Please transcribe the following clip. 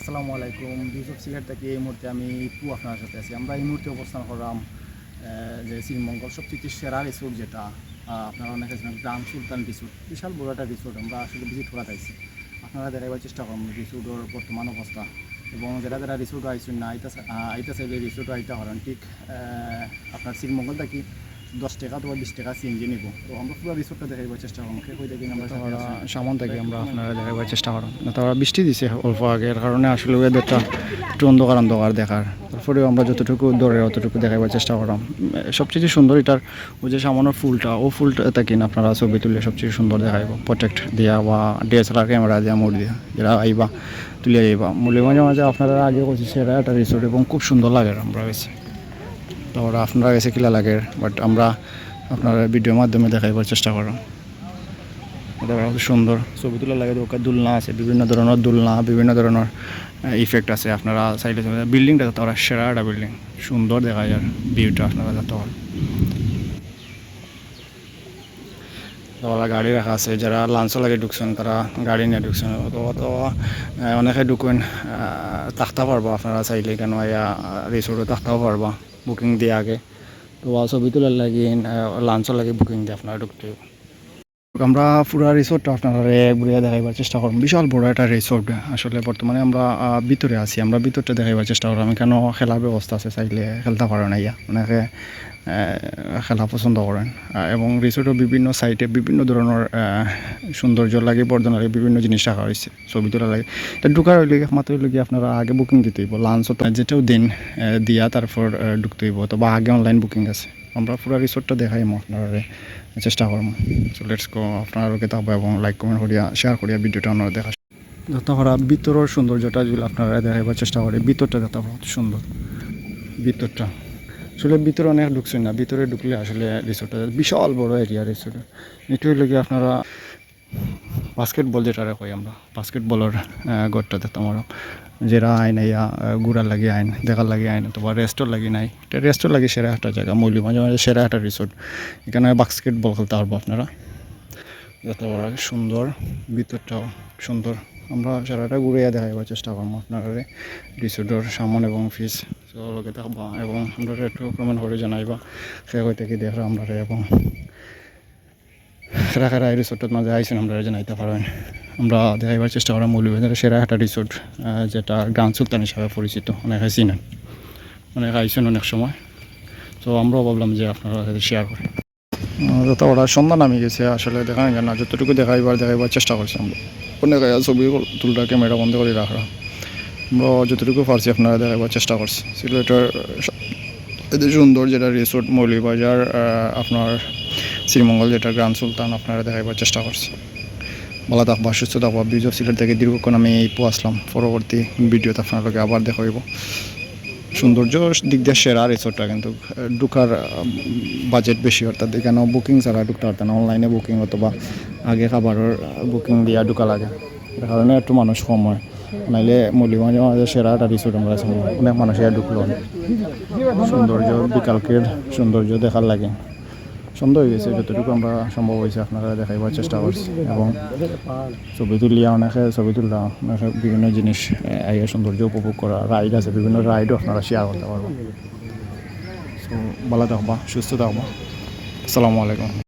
আসসালামু আলাইকুম। ইউসুফ সিলেট থেকে এই মুহূর্তে আমি একটু আপনার সাথে আছি। আমরা এই মুহূর্তে অবস্থান করলাম যে শ্রীমঙ্গল সবচেয়ে সেরা রিসোর্ট যেটা আপনারা অনেকে জানেন গ্রাম সুলতান রিসোর্ট বিশাল বড় একটা রিসোর্ট আমরা আসলে ভিজিট করা চাইছি আপনারা দেখাবার চেষ্টা করুন রিসোর্টের বর্তমান অবস্থা। এবং যারা যারা রিসোর্ট আইসুন না আইতা আইতা চাইলে রিসোর্ট আইতা হরেন ঠিক আপনার শ্রীমঙ্গল থাকি দশ টাকা তো বিশ টাকা সিএনজি নিব। তো আমরা পুরো রিসোর্টটা দেখাবার চেষ্টা করুন কে কই দেখি আমরা। সামন থেকে আমরা আপনারা দেখাবার চেষ্টা করুন তারা বৃষ্টি দিছে অল্প আগে এর কারণে আসলে ওয়েদারটা একটু অন্ধকার অন্ধকার দেখার। তারপরেও আমরা যতটুকু দৌড়ে অতটুকু দেখাবার চেষ্টা করলাম সবচেয়ে সুন্দর এটার ওই যে সামান্য ফুলটা ও ফুলটা থাকি না আপনারা ছবি তুলে সবচেয়ে সুন্দর দেখাইব। প্রোটেক্ট দিয়া বা ডিএসএলআর ক্যামেরা দিয়া মোড় দিয়া যারা আইবা তুলে আইবা। মূল্য মাঝে মাঝে আপনারা আগে করছি সেরা একটা রিসোর্ট এবং খুব সুন্দর লাগে আমরা গেছে তো ওরা আপনারা গেছে কিলা লাগে বাট আমরা আপনার ভিডিওর মাধ্যমে দেখাইবার চেষ্টা করো এটা খুব সুন্দর। ছবি তোলা লাগে ওখানে দোলনা আছে, বিভিন্ন ধরনের দোলনা, বিভিন্ন ধরনের ইফেক্ট আছে। আপনারা সাইডে বিল্ডিংটা যাতে ওরা সেরা একটা বিল্ডিং সুন্দর দেখা যায় ভিউটা আপনারা যাতে হয়। ওরা গাড়ি রাখা আছে, যারা লাঞ্চ লাগে ঢুকছেন, তারা গাড়ি নিয়ে ঢুকছেন। তো অনেকে ঢুকেন থাকতে পারব। আপনারা চাইলে কেন রিসোর্টে থাকতেও পারবা। বুকিং দিয়ে আগে। তো ছবি তোলার লাগে লাঞ্চের লাগে বুকিং দিয়ে আপনারা ঢুকতে। আমরা পুরা রিসোর্টটা আপনারা ঘুরিয়ে দেখাইবার চেষ্টা করব বিশাল বড় একটা রিসোর্ট আসলে বর্তমানে আমরা ভিতরে আছি। আমরা ভিতরটা দেখাইবার চেষ্টা করলাম কেন খেলার ব্যবস্থা আছে চাইলে খেলতে পারো না ইয়া অনেকে আহ, খেলা পছন্দ করেন। এবং রিসোর্টের বিভিন্ন সাইটে বিভিন্ন ধরনের সৌন্দর্য লাগে, বর্ধন লাগে, বিভিন্ন জিনিস রাখা হয়েছে, ছবি তোলা লাগে। ঢুকার হইলে একমাত্র হইলে আপনারা আগে বুকিং দিতে হইব। লাঞ্চও যেটাও দিন দিয়া তারপর ঢুকতে হইব। তো বা আগে অনলাইন বুকিং আছে। আমরা পুরো রিসোর্টটা দেখাইম আপনারা চেষ্টা করব সো লেটস গো আপনারা থাকব এবং লাইক কমেন্ট করিয়া শেয়ার করিয়া ভিডিওটা আপনারা দেখা যত করা ভিতরের সৌন্দর্যটা যদি আপনারা দেখাইবার চেষ্টা করে, ভিতরটা যত সুন্দর ভিতরটা। আসলে ভিতরে অনেক ঢুকছেন না, ভিতরে ঢুকলে আসলে রিসোর্টটা বিশাল বড় এরিয়া রিসোর্ট এটু হইলে কি আপনারা বাস্কেটবল যেটা কই আমরা বাস্কেটবলের গড়টা দেখতাম আমরা যেরা আইন ইয়া গুড়ার লাগি আইন, দেখার লাগি আইন, অথবা রেস্টর লাগি নাই। এটা রেস্টর লাগে সেরা একটা জায়গা, মৌলি মাঝে মাঝে সেরা একটা রিসোর্ট এখানে বাস্কেটবল খেলতে পারব আপনারা। যত বড় সুন্দর, ভিতরটাও সুন্দর। আমরা সারাটা ঘুরে দেখাইবার চেষ্টা করব আপনারা রিসোর্টের সামন এবং ফিস থাকবা এবং একটু কমেন্ট করে জানাইবা সে হইতে কি দেখরা আমরা এবং খেরা রিসোর্টের মাঝে আইসেন আমরা জানাইতে পারবেন আমরা দেখাইবার চেষ্টা করা মৌলভীবাজারের সেরা রিসোর্ট যেটা গ্রান্ড সুলতান হিসাবে পরিচিত অনেকে চিনেন অনেক আইসেন অনেক সময়। তো আমরাও ভাবলাম যে আপনারা শেয়ার করি যত ওরা সন্ধ্যা নামি গেছে, আসলে দেখা যায় না যতটুকু দেখাইবার দেখাইবার চেষ্টা করছি আমরা। অনেক ছবি তুলটা ক্যামেরা বন্ধ করে রাখা। আমরা যতটুকু পারছি আপনারা দেখাবার চেষ্টা করছি। সিলেটের সুন্দর যেটা রিসোর্ট মৌলিবাজার আপনার শ্রীমঙ্গল যেটা গ্রান্ড সুলতান আপনারা দেখাইবার চেষ্টা করছি। ভালো থাকবা, সুস্থ থাকবা। বিজ অফ সিলেট থেকে দীর্ঘক্ষণ আমি এই পো আসলাম। পরবর্তী ভিডিওতে আপনাদেরকে আবার দেখা হইব। সৌন্দর্য দিক দিয়ে সেরা রিসোর্টটা কিন্তু ঢুকার বাজেট বেশি। অর্থাৎ এখানে বুকিং ছাড়া ঢুকতে পারতেন অনলাইনে বুকিং অথবা আগে খাবারের বুকিং দিয়া ঢুকা লাগে। কারণে একটু মানুষ কম হয়। নাইলে মলি মাঝে মাঝে সেরা একটা রিসোর্ট আমরা অনেক মানুষ ইয়া ঢুকলো। সৌন্দর্য বিকালকের সৌন্দর্য দেখার লাগে। সুন্দর হয়ে গেছে, যতটুকু আমরা সম্ভব হয়েছে আপনারা দেখাইবার চেষ্টা করছি। এবং ছবি তুলিয়া অনেকে ছবি তুললাম অনেকে বিভিন্ন জিনিস আইয়া সৌন্দর্য উপভোগ করা রাইড আছে, বিভিন্ন রাইডও আপনারা শেয়ার করতে পারবেন। সো ভালো থাকবা, সুস্থ থাকবা। আসসালামু আলাইকুম।